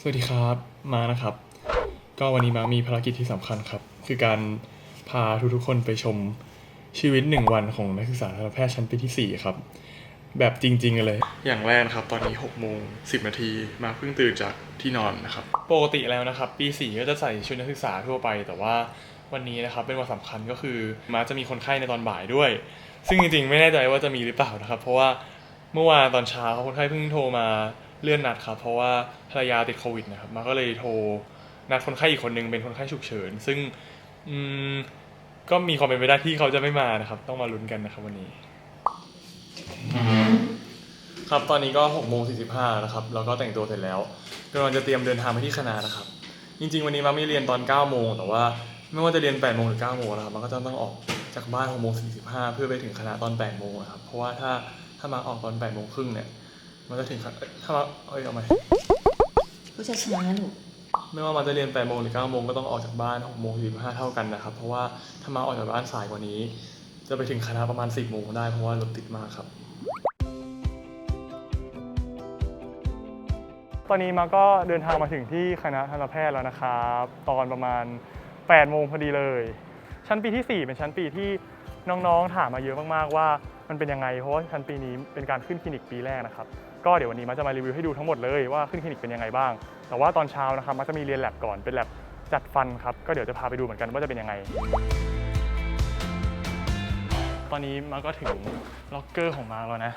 สวัสดีครับมานะครับ ก็วันนี้มามีภารกิจที่สำคัญครับ คือการพาทุกๆคนไปชมชีวิตหนึ่งวันของนักศึกษาทันตแพทย์ชั้นปีที่ 4 ครับ แบบจริงๆกันเลย อย่างแรกนะครับ ตอนนี้6โมง10นาทีมาเพิ่งตื่นจากที่นอนนะครับ ปกติแล้วนะครับ ปี 4 ก็จะใส่ชุดนักศึกษาทั่วไป แต่ว่าวันนี้นะครับเป็นวันสำคัญก็คือมาจะมีคนไข้ในตอนบ่ายด้วย ซึ่งจริงๆ ไม่แน่ใจว่าจะมีหรือเปล่านะครับ เพราะว่าเมื่อวานตอนเช้าคนไข้เพิ่งโทรมา เลื่อนนัดครับเพราะว่าภรรยาติดโควิดนะครับมาก็เลยโทรนัดคนไข้อีกคนนึงเป็นคนไข้ฉุกเฉิน ซึ่งอืมก็มีความเป็นไปได้ที่เขาจะไม่มานะครับ ต้องมาลุ้นกันนะครับวันนี้ ครับตอนนี้ก็6โมง45นะครับแล้วก็แต่งตัวเสร็จแล้วกำลังจะเตรียมเดินทางไปที่คณะนะครับ จริง ๆ วันนี้มาไม่เรียนตอน9โมงแต่ว่าไม่ว่าจะเรียน8โมงหรือ9โมงนะครับมันก็จะต้องออกจากบ้าน6โมง45เพื่อไปถึงคณะตอน8โมงนะครับเพราะว่าถ้าถ้ามาออกตอน8โมงครึ่งเนี่ย มันจะถึงคณะเอ้ยถ้ามาเอ้ยเอาไหมผู้ชายชนะลูกไม่ว่ามันจะเรียน8โมงหรือ9โมงก็ต้องออกจากบ้าน6โมง45เท่ากันนะครับ เพราะว่าถ้ามาออกจากบ้านสายกว่านี้ จะไปถึงคณะประมาณ 10โมงได้เพราะว่ารถติดมากครับ ตอนนี้มาก็เดินทางมาถึงที่คณะทันตแพทย์แล้วนะครับ ตอนประมาณ8โมงพอดีเลย ชั้นปีที่ 4 เป็นชั้นปีที่น้องๆถามมาเยอะมากๆว่า มันเป็นยังไงเพราะว่าชั้นปีนี้เป็นการขึ้นคลินิกปีแรกนะครับ ก็เดี๋ยววันนี้มาจะมารีวิวให้ดูทั้งหมดเลยว่าขึ้นคลินิกเป็นยังไงบ้าง แต่ว่าตอนเช้านะครับมาจะมีเรียนแลบก่อนเป็นแลบจัดฟันครับก็เดี๋ยวจะพาไปดูเหมือนกันว่าจะเป็นยังไง ตอนนี้มาก็ถึงล็อกเกอร์ของมาแล้วนะ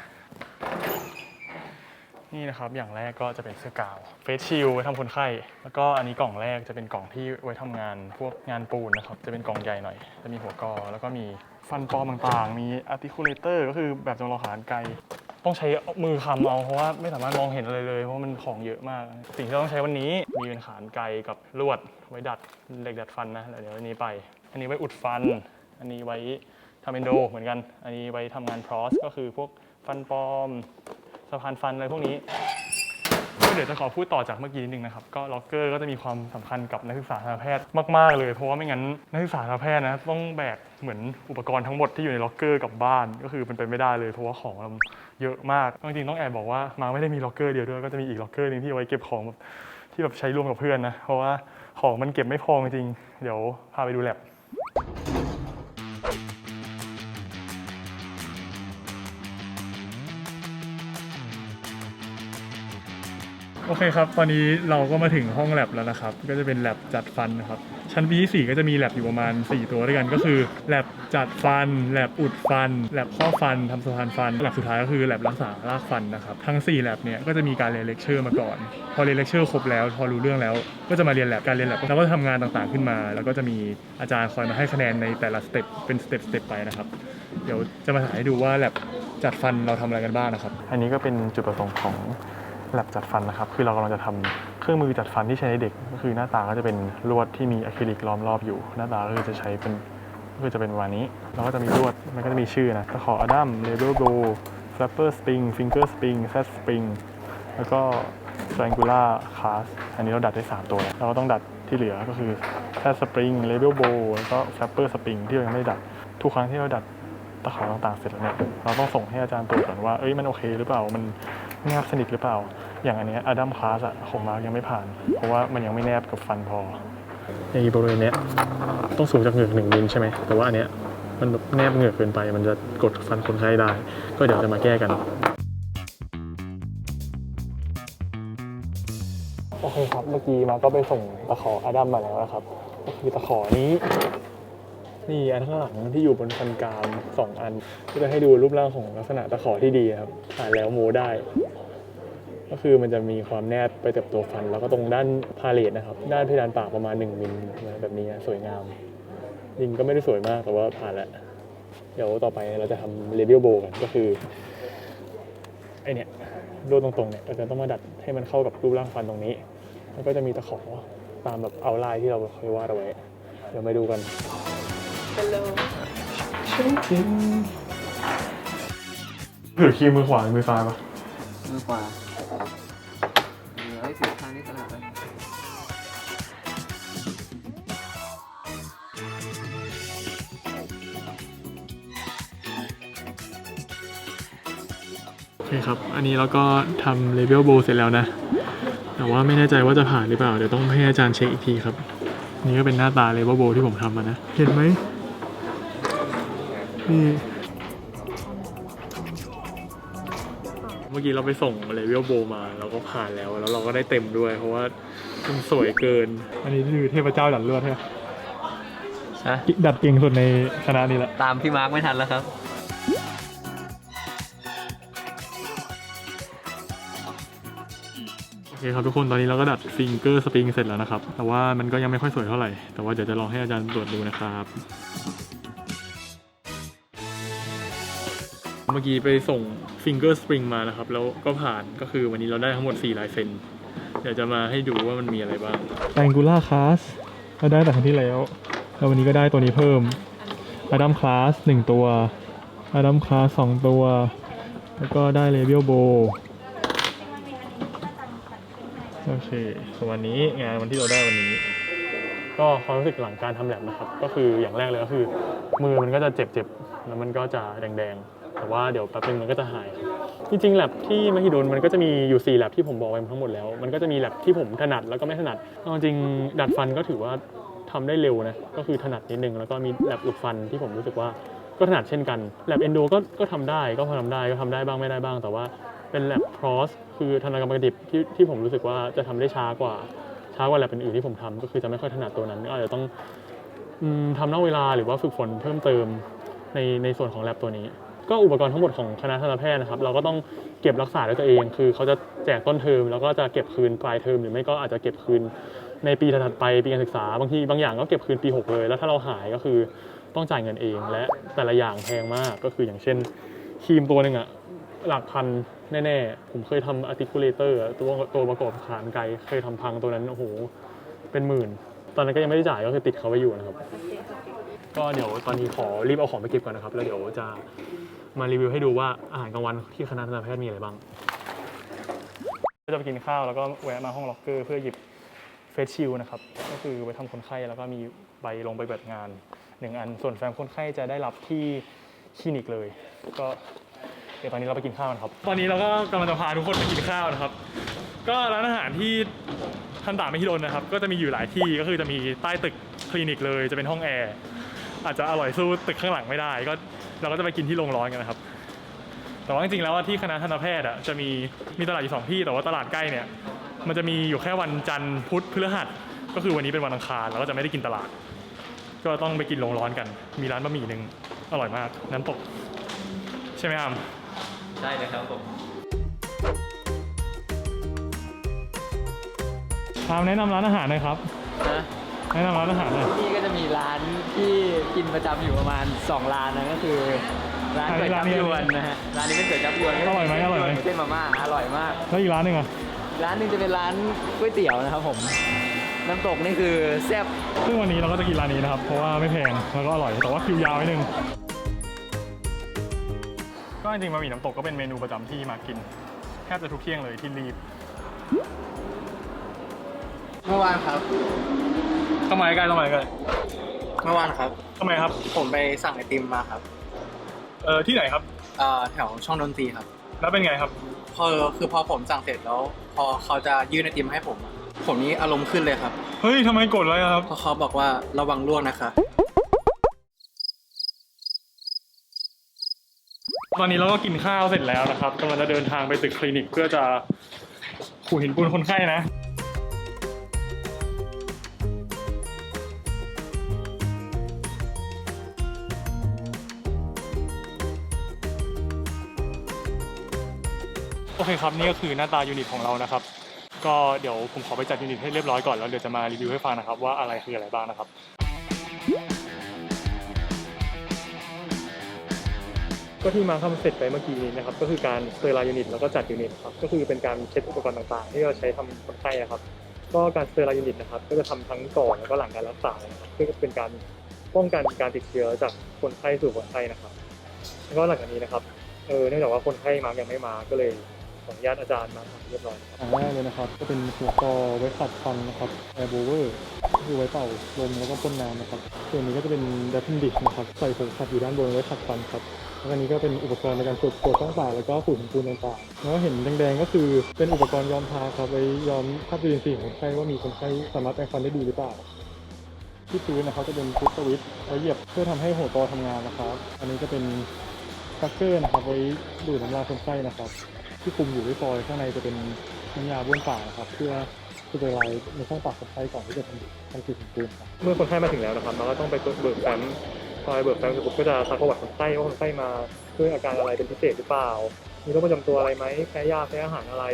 นี่นะครับอย่างแรกก็จะเป็นเสื้อกาวเฟสชิลไว้ทำคนไข้ แล้วก็อันนี้กล่องแรกจะเป็นกล่องที่ไว้ทำงานพวกงานปูนนะครับจะเป็นกล่องใหญ่หน่อย จะมีหัวกอ แล้วก็มีฟันปลอมต่างๆ มี articulator ก็คือแบบจำลองขานไกล ต้องใช้มือคำเอาเพราะว่าไม่สามารถมองเห็นอะไรเลย เพราะมันของเยอะมาก สิ่งที่ต้องใช้วันนี้มีเป็นขานไกลกับลวดไว้ดัดเหล็กดัดฟันนะเดี๋ยวอันนี้ไป อันนี้ไว้อุดฟัน อันนี้ไว้ทำเอนโดเหมือนกัน อันนี้ไว้ทำงานพรอสก็คือพวกฟันปลอมสะพานฟันอะไรพวกนี้ เดี๋ยวจะขอพูดต่อจากเมื่อกี้นิดนึงนะครับ ก็ล็อกเกอร์ก็จะมีความสำคัญกับนักศึกษาทันตแพทย์มาก ๆ เลย เพราะว่าไม่งั้นนักศึกษาทันตแพทย์นะต้องแบกเหมือนอุปกรณ์ทั้งหมดที่อยู่ในล็อกเกอร์กลับบ้าน ก็คือเป็นไปไม่ได้เลยเพราะว่าของเราเยอะมากจริงๆต้องแอบบอกว่ามาไม่ได้มีล็อกเกอร์เดียวด้วยก็จะมีอีกล็อกเกอร์หนึงที่ไว้เก็บของแบบที่แบบใช้ร่วมกับเพื่อนนะเพราะว่าของมันเก็บไม่พอจริงๆเดี๋ยวพาไปดูแลบ โอเคครับ ตอนนี้เราก็มาถึงห้องแลบแล้วนะครับ ก็จะเป็นแลบจัดฟันนะครับ ชั้นปีที่4ก็จะมีแลบอยู่ประมาณ 4 ตัวด้วยกัน ก็คือแลบจัดฟัน แลบอุดฟัน แลบข้อฟันทำสะพานฟัน แลบสุดท้ายก็คือแลบรักษารากฟันนะครับ ทั้ง4แลบเนี่ยก็จะมีการเรียนเลคเชอร์มาก่อน พอเรียนเลคเชอร์ครบแล้ว พอรู้เรื่องแล้ว ก็จะมาเรียนแลบการเรียนแลบเราก็จะทำงานต่างๆขึ้นมา แล้วก็จะมีอาจารย์คอยมาให้คะแนนในแต่ละสเต็ป เป็นสเต็ปสเต็ปไปนะครับ เดี๋ยวจะมาถ่ายให้ดูว่าแลบจัดฟันเราทำอะไรกันบ้างนะครับ อันนี้ก็เป็นจุดประสงค์ของ แลบจัดฟันนะครับ คือเรากำลังจะทำเครื่องมือจัดฟันที่ใช้ในเด็ก ก็คือหน้าตาก็จะเป็นลวดที่มีอะคริลิกล้อมรอบอยู่ หน้าตาก็คือจะใช้เป็นก็คือจะเป็นวันนี้แล้วก็จะมีลวด มันก็จะมีชื่อนะตะขออดัมเลเบลโบฟลปเปอร์สปริงฟิงเกอร์สปริงแซสสปริงแล้วก็ triangular cast อันนี้เราดัดได้ 3 ตัวแล้วเราก็ต้องดัดที่เหลือก็คือแซสสปริงเลเบลโบแล้วก็ flapper spring ที่เรายังไม่ได้ดัด ทุกครั้งที่เราดัดตะขอต่างๆเสร็จแล้วเนี่ยเราต้องส่งให้อาจารย์ตรวจก่อนว่าเอ้ยมันโอเคหรือเปล่ามัน แนบสนิทหรือเปล่า อย่างอันเนี้อดัมคลาสอะของมาร์กยังไม่ผ่าน เพราะว่ามันยังไม่แนบกับฟันพอในบริเวณเนี้ยต้องสูงจากเหงือกหนึ่งมิลใช่ไหมแต่ว่าอันเนี้ยมันแบบแนบเหงือกเกินไป มันจะกดฟันคนไข้ได้ ก็เดี๋ยวจะมาแก้กันโอเคครับเมื่อกี้มาก็ไปส่งตะขออดัมมาแล้วนะครับก็คือตะขอนี้ นี่อันข้างหลังที่อยู่บนฟันกรามสองอันก็จะให้ดูรูปร่างของลักษณะตะขอที่ดีครับผ่านแล้วโมได้ ก็คือมันจะมีความแนบไปกับตัวฟัน แล้วก็ตรงด้านพาเลทนะครับ ด้านเพดานปากประมาณ 1มิลแบบนี้สวยงามจริงก็ไม่ได้สวยมากแต่ว่าผ่านแล้ว เดี๋ยวต่อไปเราจะทำเรเบียลโบกันก็คือไอเนี่ยรูตรงๆเนี่ยเราจะต้องมาดัดให้มันเข้ากับรูปร่างฟันตรงนี้ แล้วก็จะมีตะขอตามแบบเอาลายที่เราเคยวาดเอาไว้ เดี๋ยวมาดูกัน ถือคีย์มือขวาหรือมือซ้ายปะมือขวาเหลือให้ถือข้างนี้ตลอดเลยโอเคครับ อันนี้เราก็ทำเลเวลโบเสร็จแล้วนะ แต่ว่าไม่แน่ใจว่าจะผ่านหรือเปล่า เดี๋ยวต้องให้อาจารย์เช็คอีกทีครับ นี่ก็เป็นหน้าตาเลเวอร์โบที่ผมทำมานะ เห็นไหม นี่เมื่อกี้เราไปส่งเลเวลโบมาเราก็ผ่านแล้วแล้วเราก็ได้เต็มด้วย เพราะว่ามันสวยเกิน อันนี้คือเทพเจ้าดัดเลือดใช่ไหมฮะดัดเก่งสุดในคณะนี้แหละ ตามพี่มาร์คไม่ทันแล้วครับ โอเคครับทุกคนตอนนี้เราก็ดัดฟิงเกอร์สปริงเสร็จแล้วนะครับ แต่ว่ามันก็ยังไม่ค่อยสวยเท่าไหร่ แต่ว่าเดี๋ยวจะลองให้อาจารย์ตรวจดูนะครับ เมื่อกี้ไปส่งฟิงเกอร์สปริงมานะครับ แล้วก็ผ่านก็คือวันนี้เราได้ทั้งหมด 4 ลายเซ็น เดี๋ยวจะมาให้ดูว่ามันมีอะไรบ้าง Angular Class เราได้แต่ครั้งที่แล้ว แล้ววันนี้ก็ได้ตัวนี้เพิ่ม Adam Class 1 ตัว Adam Class 2 ตัว แล้วก็ได้ Label Bow โอเคส่วนวันนี้งานวันที่เราได้วันนี้ ก็ความรู้สึกหลังการทำแลบนะครับ ก็คืออย่างแรกเลยก็คือ มือมันก็จะเจ็บๆแล้วมันก็จะแดงๆ แต่ว่าเดี๋ยวแป๊บนึงมันก็จะหาย จริงๆแลบที่มหิดลมันก็จะมีอยู่4แลบที่ผมบอกไปทั้งหมดแล้ว มันก็จะมีแลบที่ผมถนัดแล้วก็ไม่ถนัดเอาจริงดัดฟันก็ถือว่าทำได้เร็วนะ ก็คือถนัดนิดนึง แล้วก็มีแลบอุดฟันที่ผมรู้สึกว่าก็ถนัดเช่นกัน แลบเอนโดก็ก็ทำได้ ก็พอทำได้ ก็ทำได้บ้างไม่ได้บ้าง แต่ว่าเป็นแลบพรอสคือธนากรรมดิบที่ที่ผมรู้สึกว่าจะทำได้ช้ากว่า ช้ากว่าแลบอื่นๆที่ผมทำก็คือจะไม่ค่อยถนัดตัวนั้น ก็อาจจะต้องทำนอกเวลาหรือว่าฝึกฝนเพิ่มเติมในในส่วนของแลบตัวนี้ ก็อุปกรณ์ทั้งหมดของคณะทันตแพทย์นะครับ เราก็ต้องเก็บรักษาด้วยตัวเอง คือเขาจะแจกต้นเทอมแล้วก็จะเก็บคืนปลายเทอมหรือไม่ก็อาจจะเก็บคืนในปีถัดไปปีการศึกษาบางทีบางอย่างก็เก็บคืนปี 6 เลย แล้วถ้าเราหายก็คือต้องจ่ายเงินเอง และแต่ละอย่างแพงมากก็คืออย่างเช่นครีมตัวหนึ่งอะหลักพันแน่ๆ ผมเคยทำ articulator อะตัวตัวประกอบขานไกลเคยทำพังตัวนั้นโอ้โหเป็นหมื่น ตอนนั้นก็ยังไม่ได้จ่ายก็คือติดเขาไว้อยู่นะครับ ก็เดี๋ยวตอนนี้ขอรีบเอาของไปเก็บก่อนนะครับ แล้วเดี๋ยวจะ มารีวิวให้ดูว่าอาหารกลางวันที่คณะทันตแพทย์มีอะไรบ้างก็จะไปกินข้าวแล้วก็แวะมาห้องล็อกเกอร์เพื่อหยิบเฟสชิลนะครับ ก็คือไปทำคนไข้แล้วก็มีใบลงไปแบบงานหนึ่งอัน ส่วนแฟ้มคนไข้จะได้รับที่คลินิกเลย ก็เดี๋ยวตอนนี้เราไปกินข้าวกันครับ ตอนนี้เราก็กำลังจะพาทุกคนไปกินข้าวนะครับ ก็ร้านอาหารที่ทันตาไม่ฮิโดนนะครับ ก็จะมีอยู่หลายที่ ก็คือจะมีใต้ตึกคลินิกเลย จะเป็นห้องแอร์ อาจจะอร่อยสู้ตึกข้างหลังไม่ได้ ก็ เราก็จะไปกินที่โรงร้อนกันนะครับ แต่ว่าจริงๆแล้วที่คณะทันตแพทย์อะจะมีมีตลาดอยู่สองที่แต่ว่าตลาดใกล้เนี่ย มันจะมีอยู่แค่วันจันทร์พุธพฤหัส ก็คือวันนี้เป็นวันอังคารเราก็จะไม่ได้กินตลาด ก็ต้องไปกินโรงร้อนกัน มีร้านบะหมี่หนึ่งอร่อยมากน้ำตก ใช่ไหมอามใช่เลยครับผมอามแนะนำร้านอาหารหน่อยครับนะ แนะนำร้านอาหารหน่อยนี่ก็จะมีร้านที่กินประจำอยู่ประมาณ 2 ร้านนะก็คือ ร้านอันนี้ก๋วยจั๊บร้านนี้ยวนนะฮะร้านนี้เป็นก๋วยจั๊บยวนอร่อยไหมอร่อยไหม เส้นมาม่าอร่อยมาก แล้วอีกร้านหนึ่งอะร้านหนึงจะเป็นร้านก๋วยเตี๋ยวนะครับผมน้ำตกนี่คือแซ่บซึ่งวันนี้เราก็จะกินร้านนี้นะครับ เพราะว่าไม่แพงแล้วก็อร่อยแต่ว่าคิวยาวนิดนึงก็จริงๆบะหมี่น้ำตกก็เป็นเมนูประจำที่มากินแทบจะทุกเที่ยงเลยที่รีบ เมื่อวานครับ ทำไมกันทำไมกันเมื่อวานครับ ทำไมครับผมไปสั่งไอติมมาครับเออที่ไหนครับ เอ่อแถวช่องดนตรีครับ แล้วเป็นไงครับ พอคือพอผมสั่งเสร็จแล้ว พอเขาจะยื่นไอติมให้ผมอะผมนี้อารมณ์ขึ้นเลยครับเฮ้ยทำไมกดไว้อะครับ เพราะเขาบอกว่าระวังล่วงนะคะ ตอนนี้เราก็กินข้าวเสร็จแล้วนะครับกำลังจะเดินทางไปตึกคลินิกเพื่อจะขูดหินปูนคนไข้นะ โอเคครับนี่ก็คือหน้าตายูนิตของเรานะครับ ก็เดี๋ยวผมขอไปจัดยูนิตให้เรียบร้อยก่อนแล้วเดี๋ยวจะมารีวิวให้ฟังนะครับว่าอะไรคืออะไรบ้างนะครับก็ที่มาทำเสร็จไปเมื่อกี้นี้นะครับก็คือการสเตอร์ไลน์ยูนิตแล้วก็จัดยูนิตครับก็คือเป็นการเช็ดอุปกรณ์ต่างๆ ที่เราใช้ทำคนไข้อะครับ ก็การสเตอร์ไลน์ยูนิตนะครับก็จะทำทั้งก่อนแล้วก็หลังการรักษาเพื่อเป็นการป้องกันการติดเชื้อจากคนไข้สู่คนไข้นะครับแล้วก็หลังจากนี้นะครับเออเนื่องจากว่าคนไข้มายังไม่มาก็เลย ขออนุญาตอาจารย์มาเรียบร้อยอันแรกเลยนะครับ ก็เป็นหัวกอไว้ขัดฟันนะครับแอร์โบเวอร์คือไว้เป่าลมแล้วก็พ่นน้ำนะครับ ส่วนนี้ก็จะเป็นดับเบิลดิชนะครับใส่ผงขัดอยู่ด้านบนไว้ขัดฟันครับแล้วอันนี้ก็เป็นอุปกรณ์ในการตรวจตรวจช่องปากแล้วก็ฝุ่นปูนต่างๆแล้วเห็นแดงๆก็คือเป็นอุปกรณ์ย้อมทาครับไว้ย้อมคาบจุลินทรีย์ของคนไข้ว่ามีคนไข้สามารถแปรงฟันได้ดีหรือเปล่าที่พื้นนะครับจะเป็นฟุตสวิตช์ไว้เหยียบเพื่อทำให้หัวตอทำงานนะครับ อันนี้จะเป็นซักเกอร์นะครับไว้ดูดน้ำลายคนไข้นะครับ ที่คุมอยู่ด้วยฟอยล์ข้างในจะเป็นน้ำยาบ้วนปากนะครับ เพื่อสเตอร์ไลน์ในช่องปากคนไข้ก่อนที่จะทำทำกิจของปูนครับเมื่อคนไข้มาถึงแล้วนะครับเราก็ต้องไปเบิกแฟ้มพอไปเบิกแฟ้มเสร็จปุ๊บก็จะซักประวัติคนไข้ว่าคนไข้มาด้วยอาการอะไรเป็นพิเศษหรือเปล่า มีโรคประจำตัวอะไรไหมแพ้ยาแพ้อาหารอะไร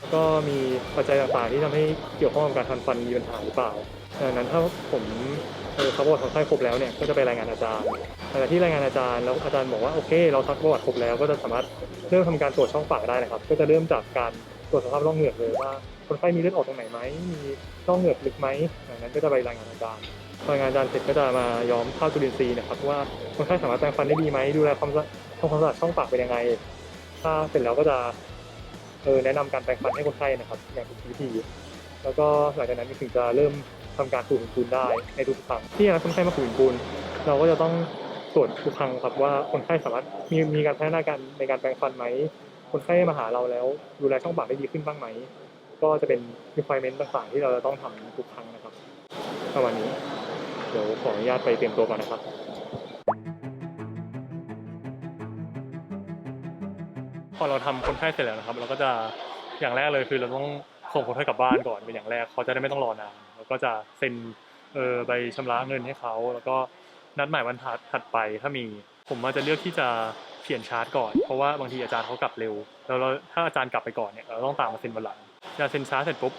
แล้วก็มีปัจจัยต่างๆที่ทำให้เกี่ยวข้องกับการทำฟันมีปัญหาหรือเปล่าดังนั้นถ้าผม เออซักประวัติคนไข้ครบแล้วเนี่ยก็จะไปรายงานอาจารย์หลังจากที่รายงานอาจารย์แล้วอาจารย์บอกว่าโอเค เราซักประวัติครบแล้วก็จะสามารถเริ่มทำการตรวจช่องปากได้นะครับ ก็จะเริ่มจากการตรวจสภาพร่องเหงือกเลยว่าคนไข้มีเลือดออกตรงไหนไหมมีร่องเหงือกลึกไหมดังนั้นก็จะไปรายงานอาจารย์รายงานอาจารย์เสร็จก็จะมาย้อมข้าวจุลินทรีย์นะครับว่าคนไข้สามารถแปรงฟันได้ดีไหมดูแลความสะทำความสะอาดช่องปากเป็นยังไง ถ้าเสร็จแล้วก็จะเออแนะนำการแปรงฟันให้คนไข้นะครับ อย่างถูกวิธี แล้วก็หลังจากนั้นถึงจะเริ่ม ทำการขูดหินปูนได้ในทุกครั้งที่นัดคนไข้มาขูดหินปูนเราก็จะต้องตรวจทุกครั้งครับว่าคนไข้สามารถมีมีการพัฒนาการในการแปรงฟันไหมคนไข้มาหาเราแล้วดูแลช่องปากได้ดีขึ้นบ้างไหมก็จะเป็น requirement ต่างๆ ที่เราจะต้องทำทุกครั้งนะครับประมาณนี้เดี๋ยวขออนุญาตไปเตรียมตัวก่อนนะครับพอเราทำคนไข้เสร็จแล้วนะครับ เราก็จะอย่างแรกเลยคือเราต้องส่งคนไข้กลับบ้านก่อนเป็นอย่างแรกเขาจะได้ไม่ต้องรอนาน แล้วก็จะเซ็นเออใบชำระเงินให้เขา แล้วก็นัดหมายวันถัดถัดไปถ้ามีผมอาจจะเลือกที่จะเขียนชาร์ตก่อน เพราะว่าบางทีอาจารย์เขากลับเร็ว แล้วเราถ้าอาจารย์กลับไปก่อนเนี่ยเราต้องตามมาเซ็นวันหลังอาจารย์เซ็นชาร์ตเสร็จปุ๊บ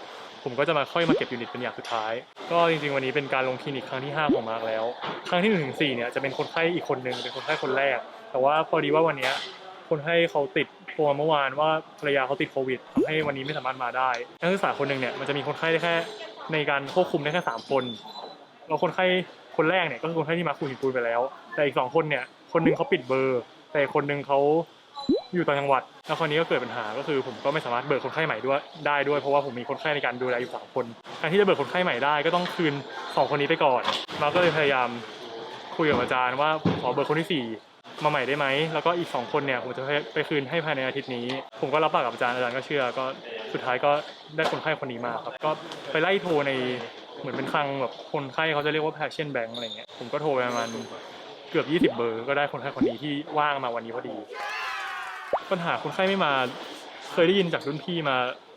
ผมก็จะมาค่อยมาเก็บยูนิตเป็นอย่างสุดท้าย ก็จริงๆวันนี้เป็นการลงคลินิกครั้งที่ 5 ของมาร์กแล้ว ครั้งที่1นถึงสเนี่ยจะเป็นคนไข้อีกคนนึงเป็นคนไข้คนแรก แต่ว่าพอดีว่าวันนี้คนให้เขาติดตัวเมื่อวานว่าภรรยาเขาติดโควิดทำให้วันนี้ไม่สามารถมาได้ นักศึกษาคนหนึ่งเนี่ยมันจะมีคนไข้ได้แค่ ในการควบคุมได้แค่สามคนแล้วคนไข้คนแรกเนี่ยก็คือคนไข้ที่มาคูหินปูนไปแล้ว แต่อีกสองคนเนี่ยคนหนึงเขาปิดเบอร์ แต่คนหนึงเขาอยู่ต่างจังหวัด แล้วคราวนี้ก็เกิดปัญหาก็คือผมก็ไม่สามารถเบิกคนไข้ใหม่ด้วยได้ด้วยเพราะว่าผมมีคนไข้ในการดูแลอยู่สามคนการที่จะเบิกคนไข้ใหม่ได้ก็ต้องคืนสองคนนี้ไปก่อนเราก็เลยพยายามคุยกับอาจารย์ว่าขอเบิกคนที่สี่มาใหม่ได้ไหมแล้วก็อีก2คนเนี่ยผมจะไปคืนให้ภายในอาทิตย์นี้ ผมก็รับปากกับอาจารย์อาจารย์ก็เชื่อก็ สุดท้ายก็ได้คนไข้คนนี้มาครับ ก็ไปไล่โทรในเหมือนเป็นคลังแบบคนไข้เขาจะเรียกว่า patient bank อะไรเงี้ย ผมก็โทรไปประมาณเกือบ 20 เบอร์ก็ได้คนไข้คนนี้ที่ว่างมาวันนี้พอดี ปัญหาคนไข้ไม่มาเคยได้ยินจากรุ่นพี่มา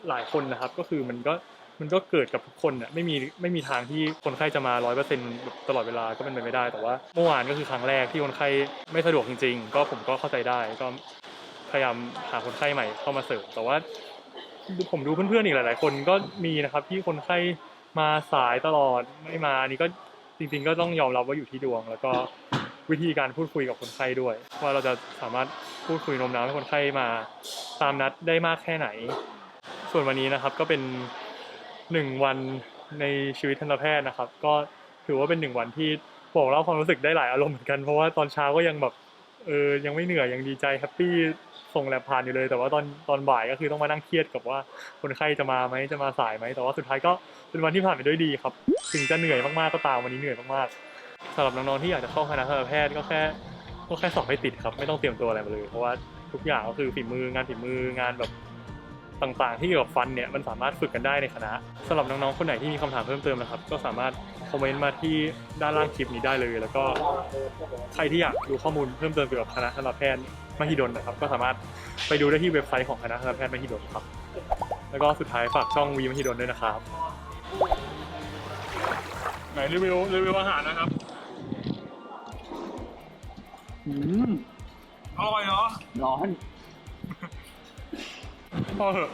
หลายคนนะครับ ก็คือมันก็มันก็เกิดกับทุกคนน่ะไม่มีไม่มีทางที่คนไข้จะมาร้อยเปอร์เซ็นต์ตลอดเวลาก็เป็นไปไม่ได้ แต่ว่าเมื่อวานก็คือครั้งแรกที่คนไข้ไม่สะดวกจริง ๆ ก็ผมก็เข้าใจได้ก็พยายามหาคนไข้ใหม่เข้ามาเสริมแต่ว่า ผมดูเพื่อนๆอีกหลาย ๆ คนก็มีนะครับที่คนไข้มาสายตลอดไม่มาอันนี่ก็จริง ๆ ก็ต้องยอมรับว่าอยู่ที่ดวง แล้วก็วิธีการพูดคุยกับคนไข้ด้วย ว่าเราจะสามารถพูดคุยโน้มน้าวให้คนไข้มา ตามนัดได้มากแค่ไหน ส่วนวันนี้นะครับก็เป็นหนึ่งวันในชีวิตทันตแพทย์นะครับ ก็ถือว่าเป็นหนึ่งวันที่บอกเล่าความรู้สึกได้หลายอารมณ์เหมือนกันเพราะว่าตอนเช้าก็ยังแบบ เออยังไม่เหนื่อยยังดีใจแฮปปี้ส่งแลบผ่านอยู่เลย แต่ว่าตอนตอนบ่ายก็คือต้องมานั่งเครียดกับว่าคนไข้จะมาไหมจะมาสายไหมแต่ว่าสุดท้ายก็เป็นวันที่ผ่านไปด้วยดีครับ ถึงจะเหนื่อยมากๆก็ตามวันนี้เหนื่อยมากๆสำหรับน้องๆที่อยากจะเข้าคณะทันตแพทย์ก็แค่ก็แค่สอบให้ติดครับ ไม่ต้องเตรียมตัวอะไรมาเลย เพราะว่าทุกอย่างก็คือฝีมืองานฝีมืองานแบบต่างๆ ที่เกี่ยวกับฟันเนี่ยมันสามารถฝึกกันได้ในคณะสำหรับน้องๆคนไหนที่มีคำถามเพิ่มเติมนะครับ ก็สามารถ คอมเมนต์มาที่ด้านล่างคลิปนี้ได้เลย แล้วก็ใครที่อยากดูข้อมูลเพิ่มเติมเกี่ยวกับคณะทันตแพทย์มหิดลนะครับ ก็สามารถไปดูได้ที่เว็บไซต์ของคณะทันตแพทย์มหิดลครับ แล้วก็สุดท้ายฝากช่องวีมหิดลด้วยนะครับ ไหนรีวิวรีวิวอาหารนะครับ อืมอร่อยเนาะร้อนพอเหอะ